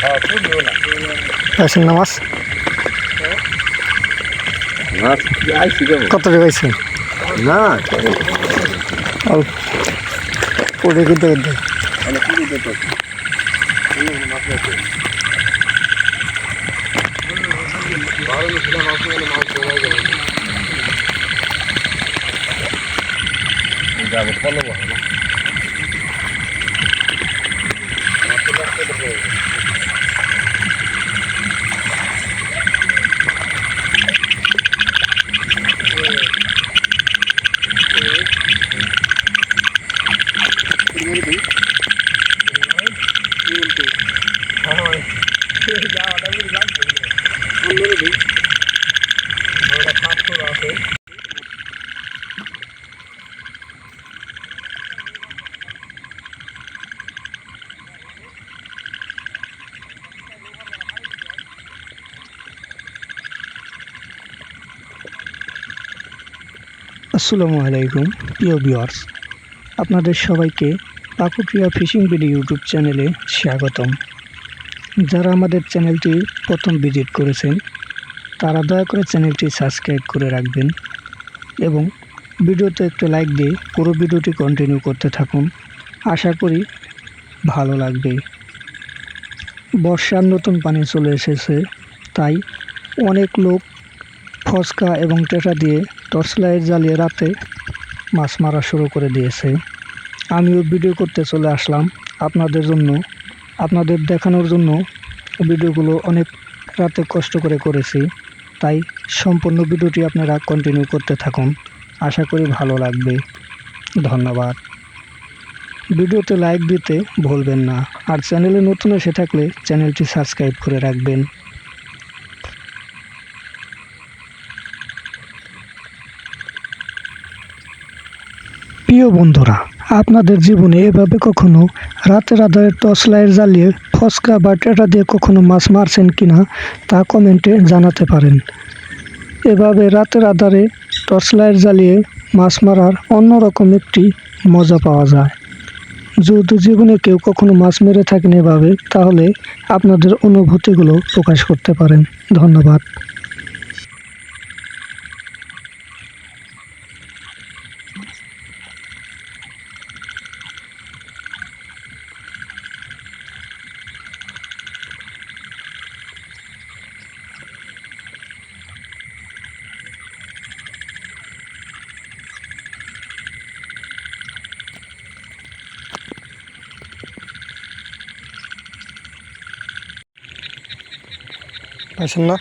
পাইছেন না মাছ কত পাইছেন? না। পড়ে কিন্তু কিন্তু মানে পুরি দিত মাছ আছে ভালো ছিল মাছ মানে মাছ ধরা যাবে যাব ফলো ভালো না আসসালামু আলাইকুম প্রিয় ভিউয়ার্স। আপনাদের সবাইকে পাকুপ্রিয়া ফিশিং ভিডিও ইউটিউব চ্যানেলে স্বাগতম। যারা আমাদের চ্যানেলটি প্রথম ভিজিট করেছেন, তারা দয়া করে চ্যানেলটি সাবস্ক্রাইব করে রাখবেন এবং ভিডিওতে একটু লাইক দিয়ে পুরো ভিডিওটি কন্টিনিউ করতে থাকুন। আশা করি ভালো লাগবে। বর্ষার নতুন পানি চলে এসেছে, তাই অনেক লোক ফসকা এবং টেটা দিয়ে টর্চ লাইট জ্বালিয়ে রাতে মাছ মারা শুরু করে দিয়েছে। আমিও ভিডিও করতে চলে আসলাম আপনাদের জন্য। আপনাদের দেখানোর জন্য ভিডিওগুলো অনেক রাতে কষ্ট করে করেছি। তাই সম্পূর্ণ ভিডিওটি আপনারা কন্টিনিউ করতে থাকুন। আশা করি ভালো লাগবে। ধন্যবাদ। ভিডিওতে লাইক দিতে ভুলবেন না। আর চ্যানেলে নতুন এসে থাকলে চ্যানেলটি সাবস্ক্রাইব করে রাখবেন। প্রিয় বন্ধুরা আপনাদের জীবনে এভাবে কখনো রাতের আধারে টর্চ লাইট জ্বালিয়ে ফসকা বা টেটা দিয়ে কখনো মাছ মারছেন কিনা তা কমেন্টে জানাতে পারেন। এভাবে রাতের আধারে টর্চ লাইট জ্বালিয়ে মাছ মারার অন্যরকম একটি মজা পাওয়া যায়। যদি জীবনে কেউ কখনো মাছ মেরে থাকেন এভাবে, তাহলে আপনাদের অনুভূতিগুলো প্রকাশ করতে পারেন। ধন্যবাদ। পাইছেন না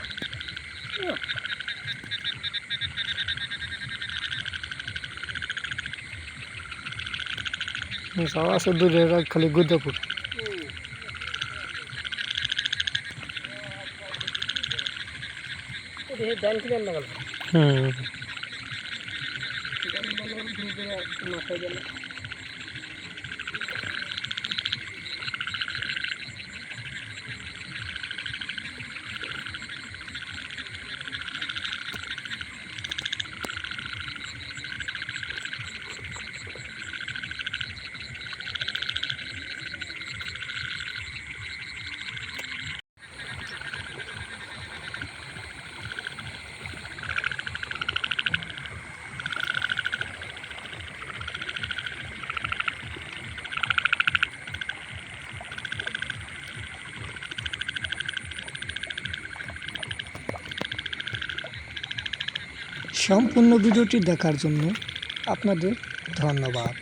যাওয়া আছে দূরে খালি গুদাপুর। হুম। সম্পূর্ণ ভিডিওটি দেখার জন্য আপনাদের ধন্যবাদ।